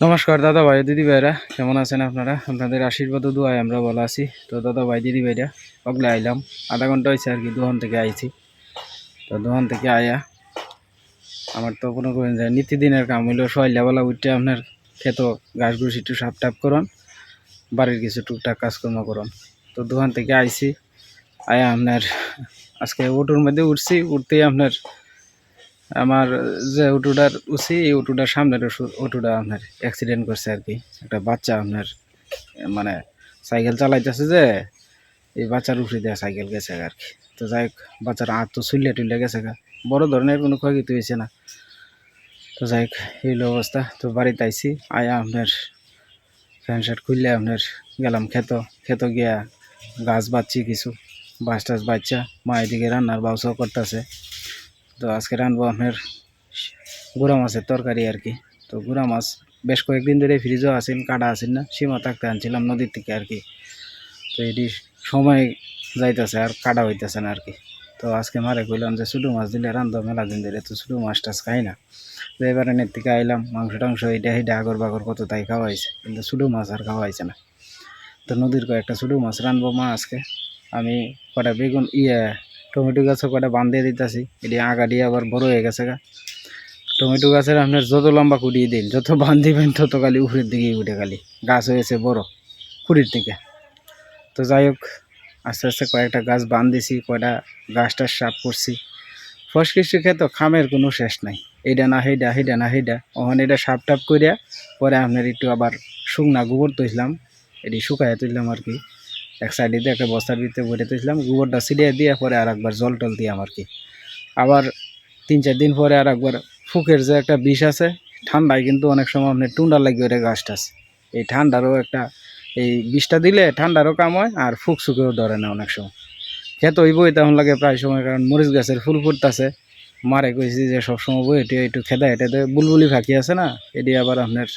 নমস্কার দাদা ভাই, দিদি ভাইরা, কেমন আছেন আপনারা? আপনাদের আশীর্বাদ ও দোয়ায় আমরা বলা আছি। তো দাদা ভাই, দিদি ভাইরা, অগলে আইলাম। আধা ঘণ্টা হয়েছে আর কি দোকান থেকে আইছি। তো দোকান থেকে আয়া আমার তো কোনো করেন যায় নিত্যদিনের কাম হইল, সকালবেলা উঠে আপনার খেত, ঘাস ঘুষ একটু সাপ টাপ করন, বাড়ির কিছু টুকটাক কাজকর্ম করুন। তো দোকান থেকে আইছি, আয়া আপনার আজকে অটোর মধ্যে উঠছি, উঠতেই আপনার আমার যে অটোটার উঠছি এই অটোটার সামনের অটোটা আপনার অ্যাক্সিডেন্ট করছে আর কি। একটা বাচ্চা আপনার মানে সাইকেল চালাইতেছে যে, এই বাচ্চার উপরে দেওয়া সাইকেল গেছে আর কি। তো যাই হোক, বাচ্চার হাত তো চুল্লে টুল্লে গেছে গা। বড় ধরনের কোনো ক্ষয়ক্ষতি হয়েছে না। তো যাই হোক, এই অবস্থা। তো বাড়িতে আইছি, আয়া আপনার প্যান্ট শার্ট খুললে আপনার গেলাম খেত খেত গিয়া গাছ বাচ্ছি কিছু বাস টাস বাচ্চা মা এদিকে রান্নার ব্যবসাও করতেছে। তো আজকে রানবো আপনার গুড়া মাছের তরকারি আর কি। তো গুড়া মাছ বেশ কয়েকদিন ধরে ফ্রিজও আছেন কাটা আছেন না, সীমা থাকতে আনছিলাম নদীর থেকে আর কি। তো এটি সময় যাইতেছে আর কাটা হইতেছে না আর কি। তো আজকে মারে কইলাম যে ছোটো মাছ দিলে রান্ধো মেলা দিন ধরে, তো ছোটো মাছ টাছ খাই না। তো এবারে নেট থেকে আইলাম, মাংস টাংস এটা হিটা আগর বাগর কত তাই খাওয়াইছে, কিন্তু ছোটো মাছ আর খাওয়াইছে না। তো নদীর কয়েকটা ছোটো মাছ রানবো মা আজকে। আমি কটা বেগুন ইয়ে টমেটো গাছও কটা বান দিয়ে দিতেছি। এটি দিয়ে আবার বড় হয়ে গেছে গা। টমেটো গাছের আপনার যত লম্বা কুড়িয়ে দিন, যত বান্ধিবেন তত খালি উপরের দিকেই উঠে খালি। গাছ হয়েছে বড় কুড়ির দিকে তো যাই হোক, আস্তে আস্তে কয়েকটা গাছ বান দিছি, কয়টা গাছটা সাফ করছি। ফসকিসি খেতো খামের কোনো শেষ নাই। এইটা না সেইটা হেডা না সেইটা ওখানে এটা সাপ টাপ করিয়া পরে আপনার একটু আবার শুকনা গোবর তুইলাম এটি শুকাইয়া তুললাম আর কি। এক সাইডে দিয়ে একটা বস্তার ভিতরে ভরে তুললাম গোবরটা ছিটিয়ে দিয়ে পরে আর একবার জল টল দিলাম আর কি। আবার তিন চার দিন পরে আর একবার ফুকের যে একটা বিষ আছে, ঠান্ডায় কিন্তু অনেক সময় আপনার টুন্ডা লাগিয়ে ওরে গাছটা এই ঠান্ডারও একটা, এই বিষটা দিলে ঠান্ডারও কাম হয় আর ফুক সুকেও ধরে না অনেক সময়। খেত ওই বই তেমন লাগে প্রায় সময়, কারণ মরিচ গাছের ফুল ফুটতেছে। মারে কইছি যে সবসময় বই এটি একটু খেদা এটাতে বুলবুলি ফাঁকি আছে না, এটি আবার আপনার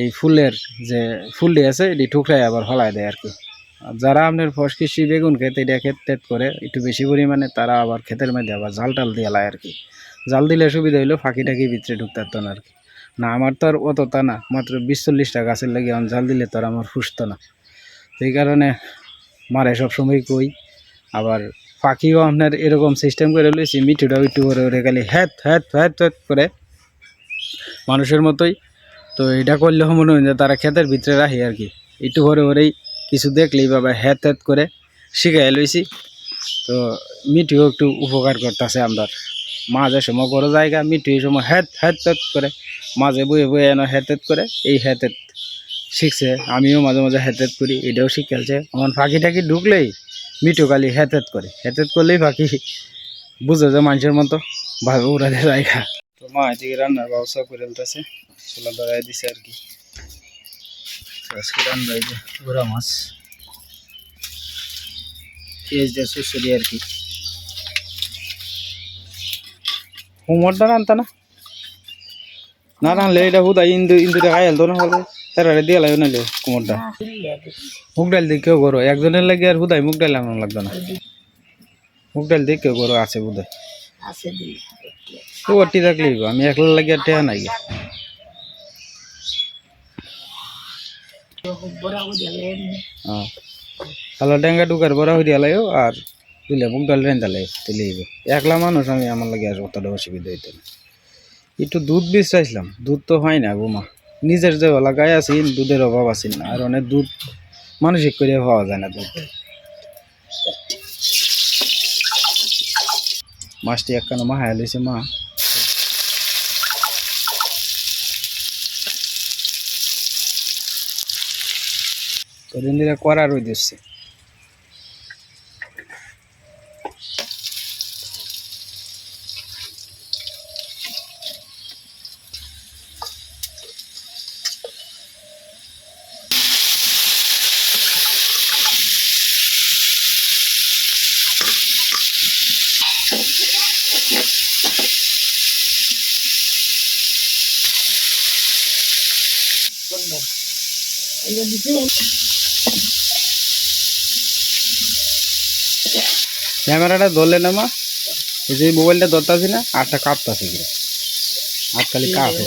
এই ফুলের যে ফুলটি আছে, এটি ঠুকরাই আবার হলাই দেয় আর কি। যারা আপনার ফসকিসি বেগুন খেতে, এটা ক্ষেত করে, একটু বেশি পরিমাণে তারা আবার ক্ষেতের মধ্যে আবার জাল টাল দিয়ে লায় আর কি। জাল দিলে সুবিধা হইল, ফাঁকি টাকি ভিতরে ঢুকতে পারতো না আর কি। না, আমার তো আর অত তা না, মাত্র বিশ চল্লিশটা গাছের লাগে আমার জাল দিলে তো আর আমার ফুসতো না। সেই কারণে মারে সবসময় কই, আবার পাখিও আপনার এরকম সিস্টেম করে লইছি, মিঠুটাও একটু করে ওরে খালি হ্যাত হ্যাত হ্যাত হ্যাত করে মানুষের মতোই। তো এটা করলে মনে হয় যে তারা ক্ষেতের ভিতরে রাখি আর কি। একটু করে ওরেই কিছু দেখলেই বাবা হ্যাত হ্যাত করে শিখাই লইছি। তো মিঠুও একটু উপকার করতেছে আমরা মাঝে সময় বড় জায়গা মিঠু সময় হ্যাত হ্যাত হ্যাত করে। মাঝে বয়ে বয়ে এনে হ্যাত হ্যাত করে, এই হ্যাত হ্যাত শিখছে। আমিও মাঝে মাঝে হ্যাত হ্যাত করি, এটাও শিখেছে আমার ফাঁকি টাকি ঢুকলেই মিঠু খালি হ্যাত হ্যাত করে। হ্যাত হ্যাত করলেই পাখি বুঝে যে মানুষের মতো ভাবে উড়াতে জায়গা। তো মা এদিকে রান্নার ব্যবস্থা করে ফেলতেছে। চুলা ধরাই দিছে আর কি। আজকে রান্না এই যে ঘোড়া মাছ। পেঁয়াজ দিয়ে সুসুরি আর কি। হুমরটা রান্তা না? না রানলে এটা হুদা ইন্দু ইন্দুটা খাই হেলতো না হলে তারা দিয়ে লাগে নাইলে কুমোরটা। মুগ ডাল দিয়ে কেউ করো একজনের লাগে আর হুদাই মুগ ডাল আনানো লাগতো না। মুগ ডাল দিয়ে কেউ করো আছে বোধহয়। আছে ওটি থাকলেই আমি একলা লাগে আর টেহা নাই হ্যাঁ তাহলে ডেঙ্গা ডুকার বড়া দিয়ে লাইও আর দিলে মুগ ডাল রেন দিলে দিলে একলা মানুষ আমি আমার লাগে আর অতটা অসুবিধা হইতো না। একটু দুধ বীজ চাইছিলাম দুধ তো হয় না গোমা নিজের যে ওলা গায়ে আছে, দুধের অভাব আছে না। আর অনেক দুধ মানসিক করে পাওয়া যায় না দুধ। মাছটি একখানো মা হায়া লইছে মা। কদিন ধরে করা রই দিচ্ছে এই দিছে ক্যামেরাটা ধরলে না মা? এই যে মোবাইলটা ধরতাছি না, আটটা কাঁপতাছে কি হাত খালি কাঁপে।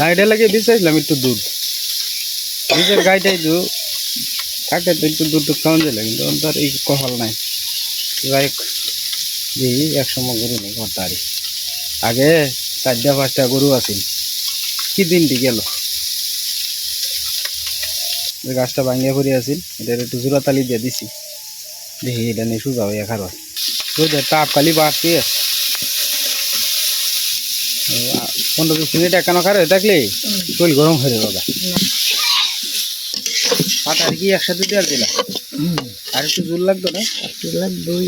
লাইটে লাগে বিচাইছিলাম একটু দুধ নিজের গাইটাই দু থাকে তো একটু দুধ দুধ খাওয়ান যায় কিন্তু ওর তো আর এই কপাল নাই। হোক দিই একসময় গরু নেই করতারি আগে চারটা পাঁচটা গরু আছিল। কি দিনটি গেল? ওই গাছটা ভাঙিয়া পড়ে আছিল এটা একটু জোড়া তালি দিয়ে দিছি। দেখি এটা নিয়ে সুজা হইয়া খারো রোদের তাপ কালি বাড়তি পনেরো বিশ মিনিট একানো খারে থাকলে শরীর গরম হয়ে যাবে বাবা। পাতা আর কি একসাথে দেওয়ার দিলাম আর একটু জোর লাগতো না? তুলা দুই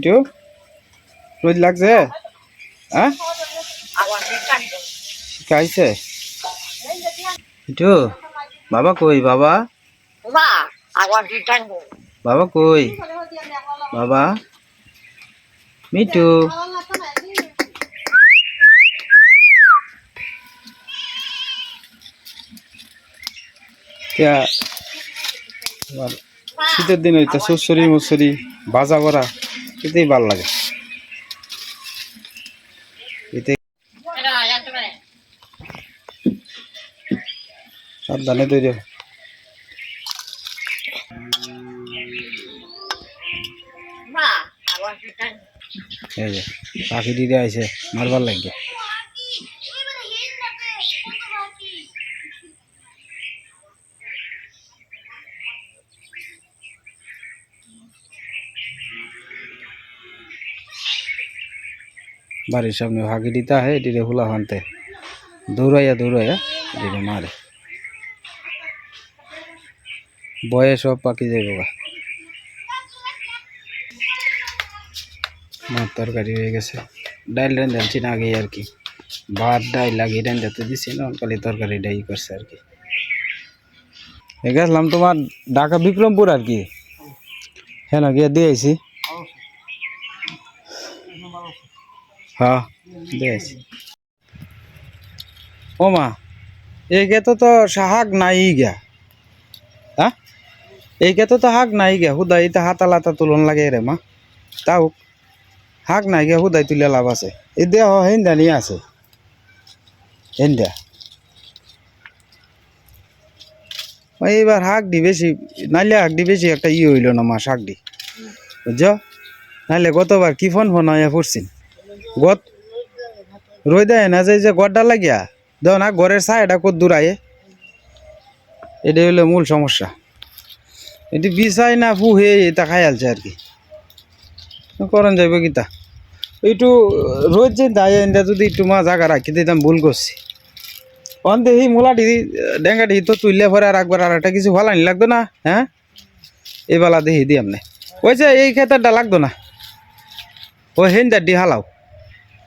হ্যাঁ রোজ লাগছে? হ্যাঁ? শিখাইছে? বাবা কই বাবা? বাবা কই? বাবা? মিটু। শীতের দিন হইতে সুসরি মুসরি বাজা করা এতেই ভালো লাগে। সাবধানে তৈরি যে পাখি দিদি আইসে মারবার লাগে। বাড়ির সামনে হাগি দিতে হয়, এটিরে হুলা হানতে দৌড়াইয়া দৌড়াইয়া এটিরে মারে। বয়ে সব পাখি যাইব মাছ তরকারি হয়ে গেছে। ডাইল রান্ধাচ্ছি না আগে আর কি। ভাত, ডাইল লাগিয়ে রান্ধাতে দিছি না কালি তরকারি ডাই করছে আর কি। গেছিলাম তোমার ঢাকা বিক্রমপুর আর কি। হ্যাঁ না গিয়ে দিয়েছি হ্যাঁ দিয়েছি ও মা এই গেতো তো শাহাক নাই গিয়া। হ্যাঁ? এই গেতো তো হাক নাই গিয়া, হুদাই তা হাতা লাতা তুলন লাগে রে মা। তাও হাক নাই গিয়া হুদাই তুলে লাভ আছে। এই দেহ হেন্দা নিয়ে আছে। হেন্দা। এইবার হাক দি বেশি, নাইলে হাক দি বেশি একটা ই হইল না মা শাক দি বুঝছ? নাইলে গতবার কি ফোন ফোন হইয়া পড়ছিন গত রই দেয় না, যে যে গড়টা লাগিয়া। দেও না ঘরের ছায়াটা কত দূর আয়ে। এটাই হলো মূল সমস্যা। এটি বিছাই না ফু হয়ে এটা খাই আলছে আর কি। করেন যাইব কিতা। এইটু রোজ যে দায় এনটা যদি একটু মা জায়গা রাখি দিতাম ভুল করছি। অন দেখি মোলাটি, ডেঙ্গাটি তো তুললে পরে আর একবার আর একটা কিছু ভালো লাগতো না হ্যাঁ? এই বেলা দেখি দিই আমনে ওই যে এই ক্ষেত্রটা লাগতো না। ও হেন ডি হালাও।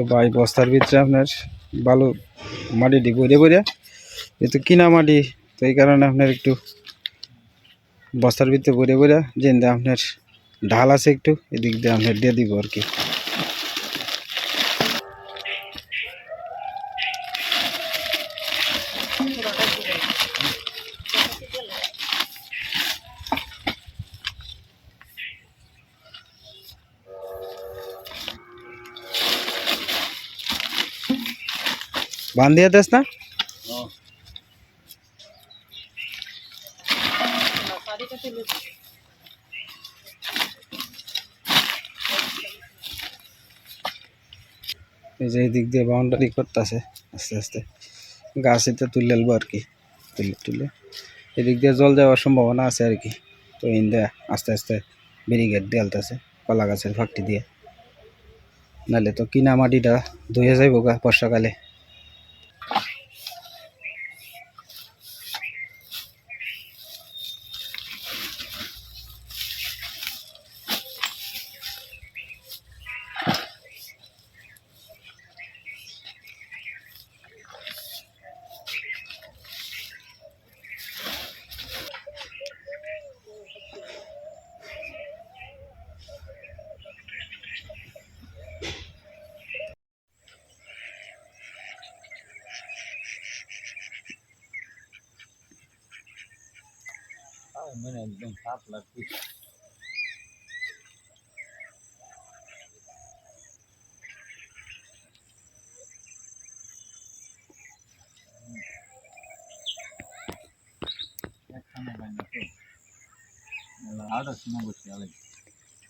তো ভাই, বস্তার ভিতরে আপনার বালু মাটিটি বইরে বইরে যেহেতু কিনা মাটি, তো এই কারণে আপনার একটু বস্তার ভিতরে বইরে বইরে যেন আপনার ঢাল আছে একটু, এদিক দিয়ে আপনার দিয়ে দিব আর কি। বান দিয়ে দেশ না? এই যে দিক দিয়ে বাউন্ডারি করতেছে, আস্তে আস্তে। গাছ এতে তুলে আলবো আর কি, তুলে তুলে। এদিক দিয়ে জল যাওয়ার সম্ভাবনা আছে আর কি। তো ইন্দা আস্তে আস্তে ব্যারিগেড দিয়ে আলতেছে কলা গাছের ফাঁকটি দিয়ে। নাহলে তো কিনা মাটিটা ধুয়ে যাইব গা বর্ষাকালে।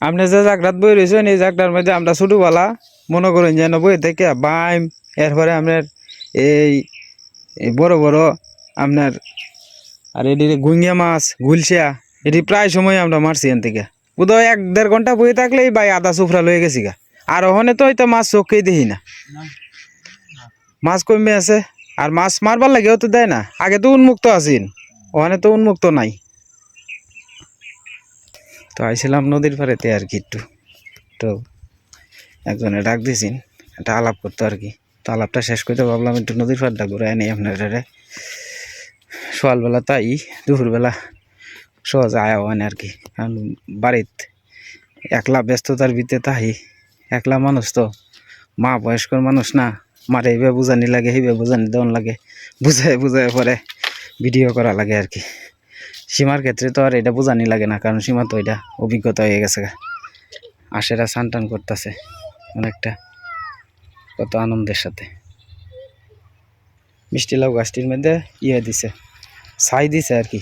আপনি যে জাগরাত বই রয়েছেন, এই জাগরার মধ্যে আমরা ছোটবেলা মনে করেন যেন বই থেকে বাইম, এরপরে আপনার এই এই বড় বড় আপনার আর এটি গুঙ্গিয়া মাছ, গুলশিয়া এটি প্রায় সময় আমরা মারছি এন থেকে। বোধহয় এক দেড় ঘণ্টা বই থাকলেই ভাই আধা সুফরা লয়ে গেছি গা। আর ওখানে তো হয়তো মাছ চোখেই দেখি না। মাছ কমে আছে, আর মাছ মারবার লাগেও তো দেয় না। আগে তো উন্মুক্ত আছেন, ওখানে তো উন্মুক্ত নাই। তো আইছিলাম নদীর পাড়েতে আর কি একটু। তো একজনে ডাক দিয়েছেন, একটা আলাপ করতো আর কি। তো আলাপটা শেষ করতে ভাবলাম একটু নদীর পাড়টা ঘুরে আনি আপনার। সকালবেলা তাই, দুপুরবেলা সহজে আয়া হয় আর কি। কারণ বাড়িত একলা ব্যস্ততার ভিতরে তাই একলা মানুষ তো, মা বয়স্কর মানুষ না, মারে এইভাবে বুঝানি লাগে, সেইভাবে বুঝানি দেওয়ান লাগে, বুঝায় বুঝায় পরে ভিডিও করা লাগে আর কি। সীমার ক্ষেত্রে তো আর এটা বোঝানি লাগে না, কারণ সীমা তো এটা অভিজ্ঞতা হয়ে গেছে। আশেরা স্নান টান করতেছে অনেকটা কত আনন্দের সাথে। মিষ্টি লাউ গাছটির মধ্যে ইয়ে দিছে, ছাই দিছে আর কি।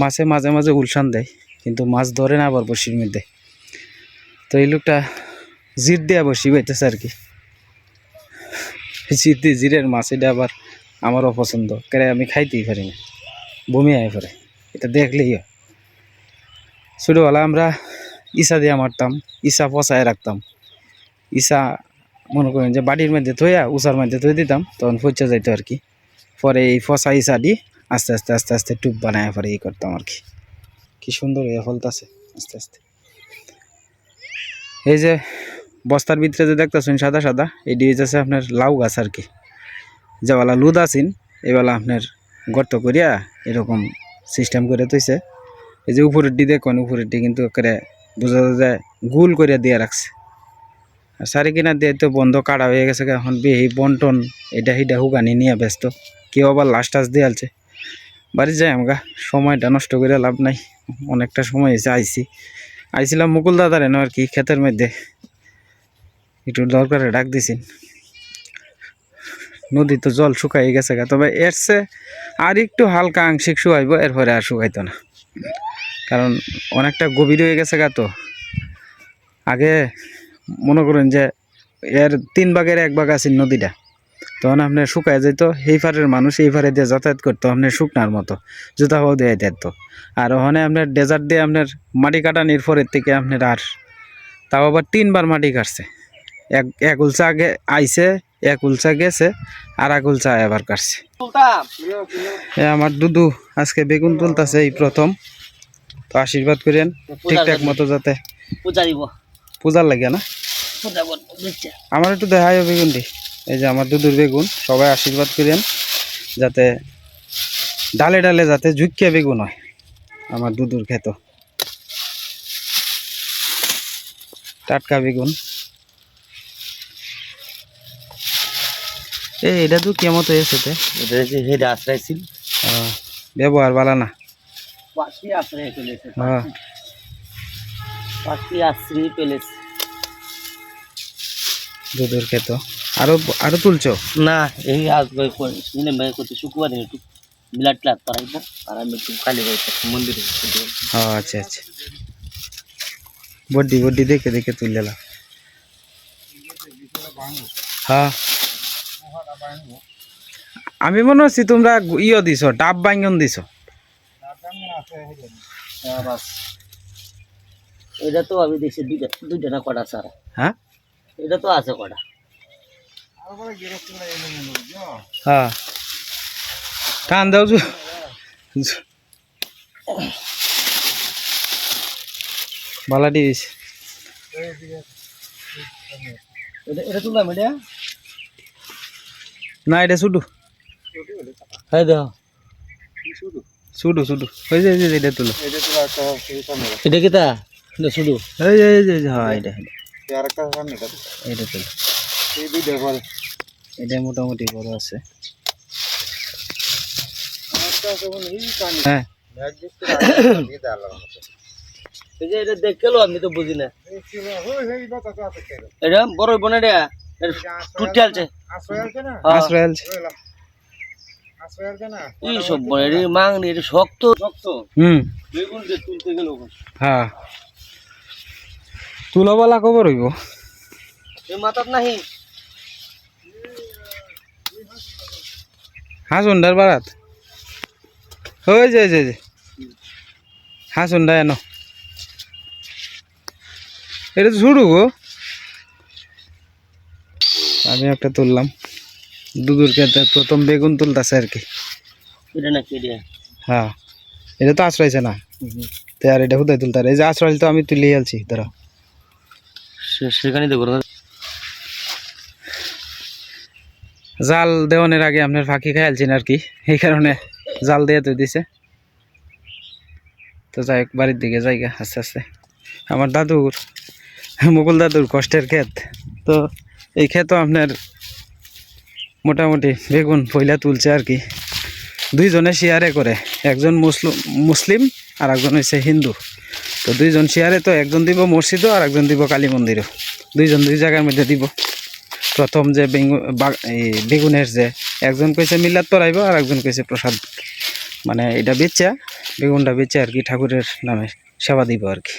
মাছে মাঝে মাঝে উলসান দেয়, কিন্তু মাছ ধরে না আবার বসির মধ্যে। তো এই লোকটা জির দেয়া বসি পাইতেছে আর কি। জির দিয়ে জিরের মাছ, এটা আবার আমারও পছন্দ কেন আমি খাইতেই পারি না বমি আয় পরে এটা দেখলেই হয়। ছোটোবেলা আমরা ইসা দিয়ে মারতাম, ইসা পচায় রাখতাম। ইসা মনে করেন যে বাড়ির মধ্যে থইয়া উষার মধ্যে থই দিতাম, তখন পচা যাইতো আর কি। পরে এই ফসা ইসা দি আস্তে আস্তে আস্তে আস্তে টুপ বানায় পরে ই করতাম আর কি। কি সুন্দর হয়ে ফলতাছে আস্তে আস্তে। এই যে বস্তার ভিতরে যে দেখতেছেন সাদা সাদা, এটি হচ্ছে আপনার লাউ গাছ আর কি। যেবেলা লুদ আছেন এবেলা আপনার গর্ত করিয়া এরকম সিস্টেম করে তৈছে এই যে উপরের ডি দেখুন, উপরের ডি কিন্তু করে বোঝা যায় গুল করিয়া দিয়ে রাখছে। আর সারি কিনা দিয়ে তো বন্ধ কাটা হয়ে গেছে এখন বিহি বন্টন, এটা হিটা হুগানি নিয়ে ব্যস্ত। কেউ আবার লাস্ট টাস দিয়ে আলছে। বাড়ি যাই আমরা সময়টা নষ্ট করে লাভ নাই। অনেকটা সময় এসে আইসি আইছিলাম মুকুল দাদার এনে আর কি, ক্ষেতের মধ্যে। একটু দরকারে ডাক দিছেন। নদী তো জল শুকাই গেছে গা, তবে এর চেয়ে আর একটু হালকা আংশিক শুকাইব, এরপরে আর শুকাইতো না। কারণ অনেকটা গভীর হয়ে গেছে গা তো। আগে মনে করেন যে এর তিন ভাগের এক ভাগ আছে নদীটা। তখন আপনার শুকায় যেত এই পারের মানুষ এই পারে দিয়ে যাতায়াত করতো আপনার শুকনার মতো জুতা পাও দিয়ে দিত আর ওখানে আপনার ডেজার্ট দিয়ে আপনার মাটি কাটানির পরের থেকে আপনার আর তাও আবার তিনবার মাটি কাটছে। এক এক উলসা আগে আইছে এক উলসা গেছে আর এক উলসা এবার কাটছে। এ আমার দুদু আজকে বেগুন তুলতাছে এই প্রথম। তো আশীর্বাদ করেন ঠিকঠাক মতো যাতে পূজার লাগে না। আমার একটু দেখায় বেগুনটি। এই যে আমার দুধুর বেগুন সবাই আশীর্বাদ করেন যাতে ডালে ডালে যাতে ঝুঁকিয়া বেগুন হয় আমার দুধুর খেত। টাটকা বেগুন। এই এটা তো কেমন হয়েছে তে এটা হচ্ছে হেডে আশ্রয় ছিল। ব্যবহার ভালো না। পাখি আশ্রয় পেলেছে হ্যাঁ পাখি আশ্রয় পেলেছে দুধুর খেত। আরও আরও তুলছো? না এই আজ শুনে মেয়ে করতে শুক্রবার দিন একটু ব্লাড ক্লাব করাইবো আর আমি একটু কালী বাড়ি মন্দিরে আচ্ছা আচ্ছা। বড্ডি বড্ডি দেখে দেখে লাও। হ্যাঁ। আমি মনে হচ্ছি তোমরা ইয়ে দিছ ডাব বাঙ্গন দিছ। এটা তো আমি দেখছি দুইটা দুইটা না কটা স্যার? হ্যাঁ? এটা তো আছে কটা। হ্যাঁ টান দাও জু জু- বালাটি দিছে এটা এটা তুললাম এটা না এটা শুধু হ্যাঁ দেখো শুধু শুধু ওই যে এই যে এটা তুলো এটা কি তা এটা শুধু এই যে এই যে এই যে, হ্যাঁ এটা এটা এটা মোটামুটি বড় আছে। হ্যাঁ এই যে এটা দেখল আমি তো বুঝি না। এটা বড় বোন এটা? টুটি আলছে। আশ্রয় আলছে। এই সব বলে মাংনি এটা শক্ত। শক্ত? হুম। বেগুন যে তুলতে গেল হ্যাঁ। তুলাবালা খবর হইব এই মাথাত নাহি। হাসুন্ডার বারাত ওই যে যে হাসুন্ডা এনো এটা তো শুরু গো আমি একটা তুললাম। দুদুর খেতে প্রথম বেগুন তুলতেছে আর কি। হ্যাঁ এটা তো আশ্রয়ছে না? তো আর এটা হুদায় তুলতে এই যে আশ্রয় তো আমি তুলিয়ে আলছি ধরো সেখানে দেখো জাল দেওয়ানের আগে আপনার ফাঁকি খাইলছেন আর কি। এই কারণে জাল দিয়ে তো দিছে। তো যাই হোক, বাড়ির দিকে যাইগা আস্তে আস্তে। আমার দাদুর মুকুল দাদুর কষ্টের ক্ষেত। তো এই ক্ষেতও আপনার মোটামুটি বেগুন পয়লা তুলছে আর কি। দুইজনে শেয়ারে করে। একজন মুসলিম মুসলিম আর একজন হচ্ছে হিন্দু। তো দুইজন শেয়ারে তো একজন দিব মসজিদও আর একজন দিব কালী মন্দিরও। দুইজন দুই জায়গার মধ্যে দিব। প্রথম যে বেগুনের যে, একজন কইছে মিলাদ পড়াইব আর একজন কইছে প্রসাদ। মানে এটা বেচা, বেগুনটা বেচে আর কি ঠাকুরের নামে সেবা দিব আর কি।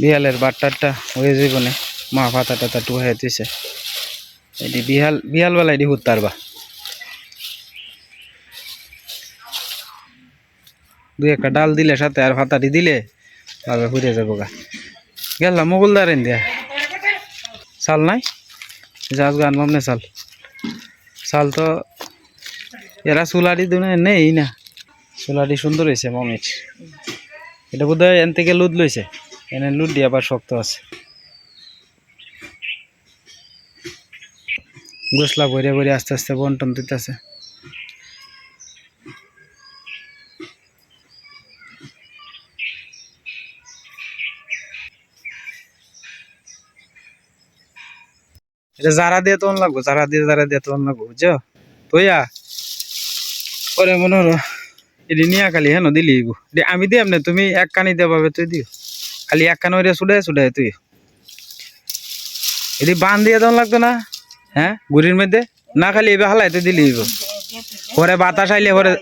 বিহালের বাট্টারটা হয়ে যাইব না, মা পাতা টাতা টুহাই দিছে এটি বিহাল বিহাল বেলা এটি হুত্তার বা। দুই একটা ডাল দিলে, সাথে আর ভাতাটি দিলে তবে ঘুরে যাব গা। গেলাম মোগলদার এন দিয়া চাল নাই? যাস গান মামনে চাল। চাল তো এরা চুলারি নেই না। চুলারি সুন্দর হয়েছে মমির এটা বোধ হয় এন থেকে লুদ লইছে। এনে লুদ দিয়ে আবার শক্ত আছে। গোসলা ভরে ভরে আস্তে আস্তে বন্টন দিতেছে। এটা যারা দিয়ে তখন লাগবো, যারা দিয়ে যারা দিয়ে তখন লাগবো, বুঝছ? তৈয়া পরে মনে হলো, এটি নিয়া খালি হেন দিলি আমি দিয়াম না, তুমি এক কানি দিয়ে পাবে তুই দিও। খালি এক কানি ওরে ছুড়ে ছুড়ে তুই। এটি বান দিয়ে তখন লাগতো না? হ্যাঁ গুড়ির মধ্যে? না খালি এবার হালাইতে দিলি পরে বাতাস আইলে পরে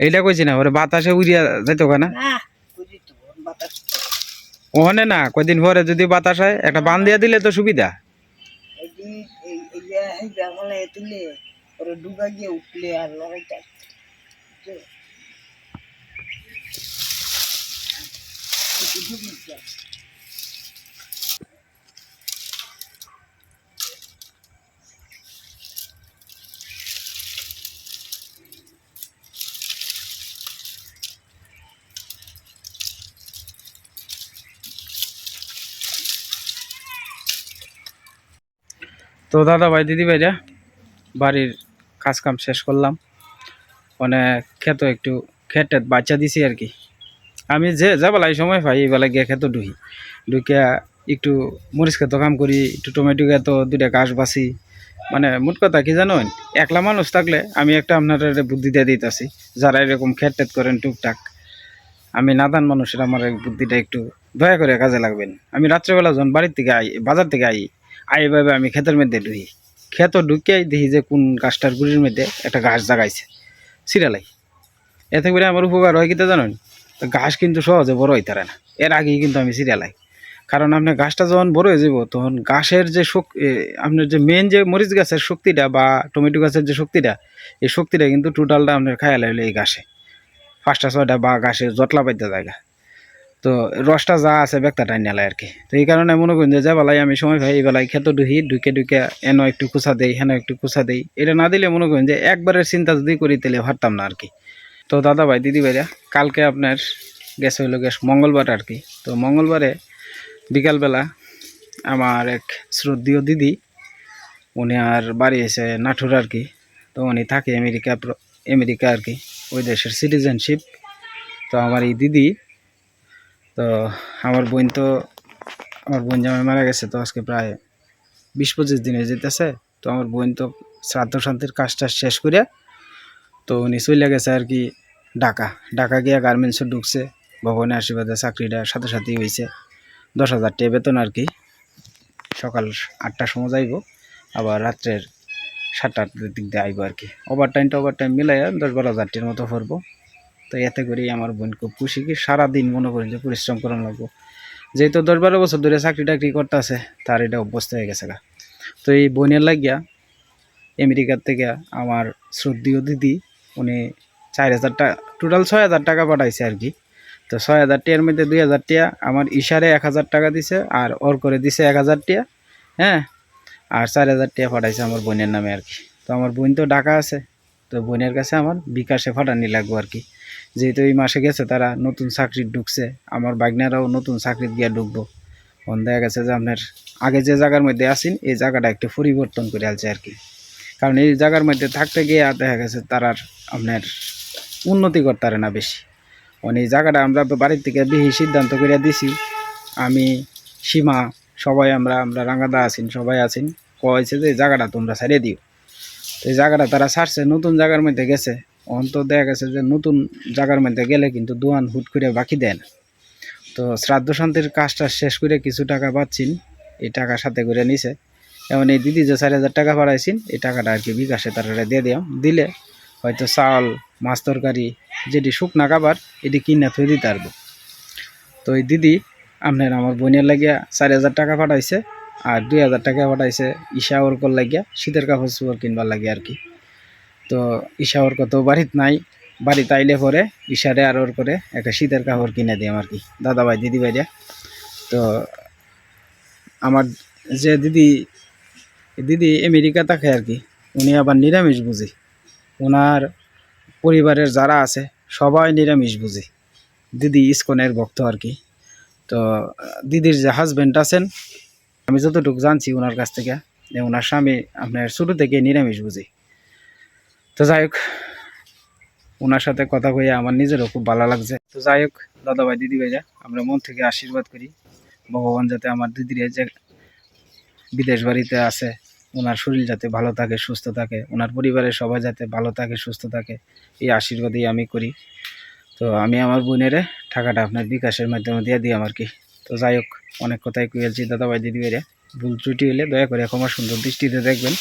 এইটা কইছি না, পরে বাতাসে উড়িয়া যাইতো না ওখানে না কয়দিন পরে যদি বাতাস হয় একটা বান দিয়ে দিলে তো সুবিধা। ডুবা গিয়ে উঠলে আর তো দাদা ভাই দিদি ভাইরা বাড়ির কাজ কাম শেষ করলাম। মানে খেতো একটু, খেতে বাচ্চা দিছি আর কি। আমি যে, যা বেলায় সময় পাই, এই গিয়ে খেত ঢুকি। ঢুকিয়া একটু মরিচ খেতো, কাম করি, একটু টমেটো খেতো দুটা ঘাস বাছি। মানে মোট কথা কি জানেন একলা মানুষ থাকলে আমি একটা আপনার বুদ্ধি দিয়ে দিতেছি, যারা এরকম খেট টেট করেন টুকটাক। আমি নাদান মানুষের আমার এই বুদ্ধিটা একটু দয়া করে কাজে লাগবেন। আমি রাত্রেবেলা যখন বাড়ির থেকে আই, বাজার থেকে আই আই ভাবে আমি ক্ষেতের মধ্যে ঢুই। ক্ষেত ঢুকিয়াই দেখি যে কোন গাছটার গুড়ির মধ্যে একটা গাছ জাগাইছে। সিরিয়ালাই এতে করে আমার উপকার হয় কিতা জানেন? গাছ কিন্তু সহজে বড় হইতে পারে না। এর আগেই কিন্তু আমি সিরিয়ালাই কারণ আপনার গাছটা যখন বড় হয়ে যাব তখন গাছের যে শক এ, আপনার যে মেন যে মরিচ গাছের শক্তিটা বা টমেটো গাছের যে শক্তিটা এই শক্তিটা কিন্তু টোটালটা আপনার খায়াল হইল এই গাছে। পাঁচটা ছয়টা বা গাছে জটলা পাইতে জায়গা। তো রসটা যা আছে ব্যক্তা টাইন নেলায় আর কি। তো এই কারণে মনে করেন যে যা বেলায় আমি সময় পাই এই বেলায় খেতে ঢুকি, ঢুকে ঢুকে এনো একটু কুচা দেই হেন একটু কুচা দেই। এটা না দিলে মনে করেন যে একবারের চিন্তা যদি করি তাহলে পারতাম না আর কি। তো দাদা ভাই, দিদি ভাইরা, কালকে আপনার গ্যাস হইল গ্যাস মঙ্গলবার আর কি। তো মঙ্গলবারে বিকালবেলা আমার এক শ্রদ্ধীয় দিদি, উনি আর বাড়ি এসে নাঠুর আর কি। তো উনি থাকে আমেরিকা আমেরিকা আর কি, ওই দেশের সিটিজেনশিপ তো আমার এই দিদি তো আমার বোন তো, আমার বোন জামাই মারা গেছে, তো আজকে প্রায় বিশ পঁচিশ দিন যেতেছে তো আমার বোন তো শ্রাদ্ধ শান্তির কাজটা শেষ করে তো উনি চলে গেছে আর কি ঢাকা। ঢাকা গিয়ে গার্মেন্টসে ঢুকছে, ভগবানের আশীর্বাদে চাকরিটা সাথে সাথেই হয়েছে দশ হাজার টাকা বেতন আর কি। সকাল আটটার সময় যাইব, আবার রাত্রের সাতটা আটটার দিক দিয়ে আইব আর কি। ওভার টাইমটা ওভার টাইম মিলাইয়া দশ বারো হাজার টাকার মতো পড়ব তো এতে করেই আমার বোন খুব খুশি কি সারাদিন মনে করেন যে পরিশ্রম করানো লাগবো। যেহেতু দশ বারো বছর ধরে চাকরি টাকরি করতে আছে তার এটা অভ্যস্ত হয়ে গেছে গা। তো এই বোনের লাগিয়া আমেরিকার থেকে আমার শ্রদ্ধীয় দিদি, উনি চার হাজার টাকা টোটাল ছয় হাজার টাকা পাঠাইছে আর কি। তো ছয় হাজার টিয়ার মধ্যে দুই হাজার টিয়া আমার ইশারে এক হাজার টাকা দিছে আর ওর করে দিছে এক হাজার টিয়া হ্যাঁ? আর চার হাজার টিয়া পাঠাইছে আমার বোনের নামে আর কি। তো আমার বোন তো ঢাকা আছে, তো বোনের কাছে আমার বিকাশে ফাটানি লাগবো আর কি। যেহেতু এই মাসে গেছে, তারা নতুন চাকরি ঢুকছে। আমার বাগনারাও নতুন চাকরি গিয়ে ঢুকবো। তখন দেখা গেছে যে আপনার আগে যে জায়গার মধ্যে আসেন এই জায়গাটা একটু পরিবর্তন করে আলছে আর কি। কারণ এই জায়গার মধ্যে থাকতে গিয়ে দেখা গেছে তারার আপনার উন্নতি করতে পারে না বেশি। মানে এই জায়গাটা আমরা বাড়ির থেকে বেশি সিদ্ধান্ত করে দিছি। আমি, সীমা, সবাই আমরা আমরা রাঙ্গাদা আছেন, সবাই আছেন। কয়েছে যে জায়গাটা তোমরা ছাড়িয়ে দিও। তো এই জায়গাটা তারা ছাড়ছে, নতুন জায়গার মধ্যে গেছে। অন্ত দেখা গেছে যে নতুন জায়গার মধ্যে গেলে কিন্তু দোয়ান হুট করে বাকি দেয় না। তো শ্রাদ্ধ শান্তির কাজটা শেষ করে কিছু টাকা পাচ্ছেন, এই টাকা সাথে করে নিছে। এমন এই দিদি যে চার হাজার টাকা পাঠাইছেন এই টাকাটা আর কি বিকাশে তারা দিয়ে দিলাম। দিলে হয়তো চাল, মাছ তরকারি, যেটি শুকনা খাবার, এটি কিনে থয়ে দিতে পারব। তো এই দিদি, আপনার আমার বোনের লাগিয়া চার হাজার টাকা পাঠাইছে, আর দুই হাজার টাকা পাঠাইছে ঈশা ওরকর লাগিয়া, শীতের কাপড় চোপড় কিনবার লাগে আর কি। তো ঈশা ওর কত বাড়িত নাই, বাড়িতে আইলে পরে ঈশারে আর ওর করে একটা শীতের কাপড় কিনে দিই আর কি দাদা ভাই দিদি ভাইরা তো আমার যে দিদি দিদি আমেরিকা থাকে আর কি, উনি আবার নিরামিষ বুঝি। ওনার পরিবারের যারা আছে, সবাই নিরামিষ বুঝি। দিদি ইস্কনের ভক্ত আর কি। তো দিদির যে হাজব্যান্ড আছেন, আমি যতটুকু জানছি ওনার কাছ থেকে ওনার স্বামী আপনার শুরু থেকে নিরামিষ বুঝি। তো যাই হোক ওনার সাথে কথা কইয়া আমার নিজেরও খুব ভালো লাগছে। তো যাই হোক দাদা ভাই দিদি ভাইরা আমরা মন থেকে আশীর্বাদ করি। ভগবান যাতে আমার দিদির যে বিদেশ বাড়িতে আছে ওনার শরীর যাতে ভালো থাকে, সুস্থ থাকে ওনার পরিবারের সবাই যাতে ভালো থাকে, সুস্থ থাকে, এই আশীর্বাদই আমি করি। তো আমি আমার বোনেরে টাকাটা আপনার বিকাশের মাধ্যমে দিয়ে দিই আমার কি তো যাই হোক, অনেক কথাই কইয়াছি দাদা ভাই দিদি ভাইরা ভুল ত্রুটি হলে দয়া করে ক্ষমা সুন্দর দৃষ্টিতে দেখবেন।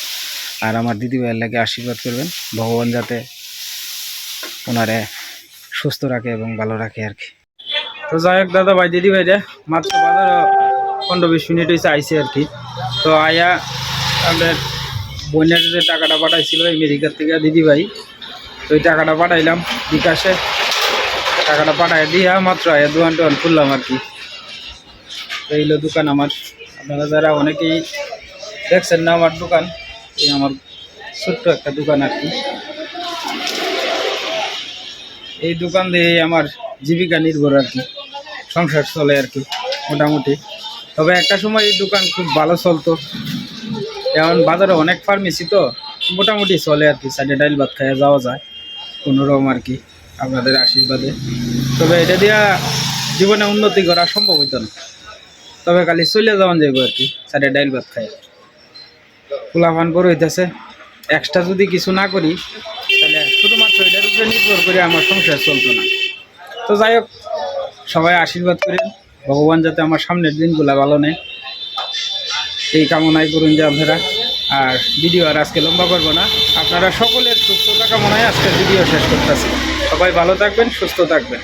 আর আমার দিদি ভাইয়ের লাগে আশীর্বাদ করবেন। ভগবান যাতে ওনারে সুস্থ রাখে এবং ভালো রাখে আর কি। তো যাই হোক দাদা ভাই, দিদি ভাইরা, মাত্র বাজার পনেরো বিশ মিনিট হয়েছে আইসে আর কি। তো আয়া আমাদের বোনের যে টাকাটা পাঠাইছিল আমেরিকার থেকে দিদি ভাই, তো ওই টাকাটা পাঠাইলাম বিকাশে। টাকাটা পাঠাই দিয়া মাত্র আয়া দোকান টোকান খুললাম আর কি। তো এই হলো দোকান আমার। আপনারা যারা অনেকেই দেখছেন না আমার দোকান এই আমার ছোট্ট একটা দোকান আর কি। এই দোকান দিয়ে আমার জীবিকা নির্ভর আর কি। সংসার চলে আর কি, মোটামুটি। তবে একটা সময় এই দোকান খুব ভালো চলতো। এখন বাজারে অনেক ফার্মেসি তো, মোটামুটি চলে আর কি। সাইডে ডাইল ভাত খাইয়া যাওয়া যায়, কোনো রকম আর কি, আপনাদের আশীর্বাদে। তবে এটা দিয়া জীবনে উন্নতি করা সম্ভব হইতো না। তবে খালি চলে যাওয়ান যাইব আর কি সাইডে ডাইল ভাত খাই পোলাপান বড় হইতেছে। এক্সট্রা যদি কিছু না করি, তাহলে শুধুমাত্র এটার উপরে নির্ভর করে আমার সংসার চলতো না। তো যাই হোক, সবাই আশীর্বাদ করেন। ভগবান যাতে আমার সামনের দিনগুলা ভালো নেয়। এই কামনাই করুন যে আপনারা। আর ভিডিও আর আজকে লম্বা করব না। আপনারা সকলের সুস্থতা কামনায় আজকের ভিডিও শেষ করতেছি। সবাই ভালো থাকবেন, সুস্থ থাকবেন।